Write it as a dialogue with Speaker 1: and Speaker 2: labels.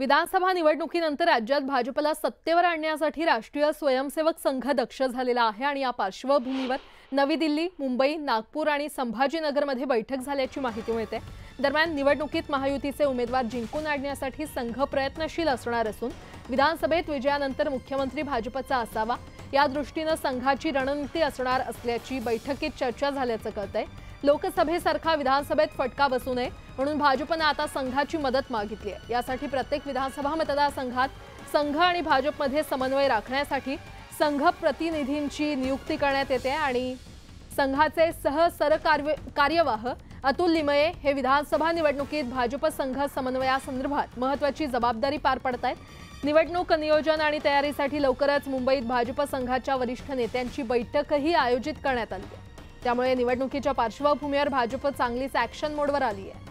Speaker 1: विधानसभा निवडणुकीनंतर राज्यात भाजपला सत्तेवर आणण्यासाठी राष्ट्रीय स्वयंसेवक संघ दक्ष झालेला आहे आणि या पार्श्वभूमीवर नवी दिल्ली मुंबई नागपूर आणि संभाजीनगरमध्ये बैठक झाल्याची माहिती मिळते. दरम्यान निवडणुकीत महायुतीचे उमेदवार जिंकून आणण्यासाठी संघ प्रयत्नशील असणार असून विधानसभेत विजयानंतर मुख्यमंत्री भाजपचा असावा या दृष्टीनं संघाची रणनीती असणार असल्याची बैठकीत चर्चा झाल्याचं कळतंय. लोकसभेसारखा विधानसभेत फटका बसू नये म्हणून भाजपनं आता संघाची मदत मागितली आहे. यासाठी प्रत्येक विधानसभा मतदारसंघात संघ आणि भाजपमध्ये समन्वय राखण्यासाठी संघ प्रतिनिधींची नियुक्ती करण्यात येते आणि संघाचे सह सरकार्य कार्यवाह अतुल लिमये हे विधानसभा निवडणुकीत भाजप संघ समन्वयासंदर्भात महत्वाची जबाबदारी पार पडतायत निवडणूक नियोजन आणि तयारीसाठी लवकरच मुंबईत भाजप संघाच्या वरिष्ठ नेत्यांची बैठकही आयोजित करण्यात आली त्यामुळे निवडणुकीच्या पार्श्वभूमीवर भाजप चांगलीच ॲक्शन मोडवर आली आहे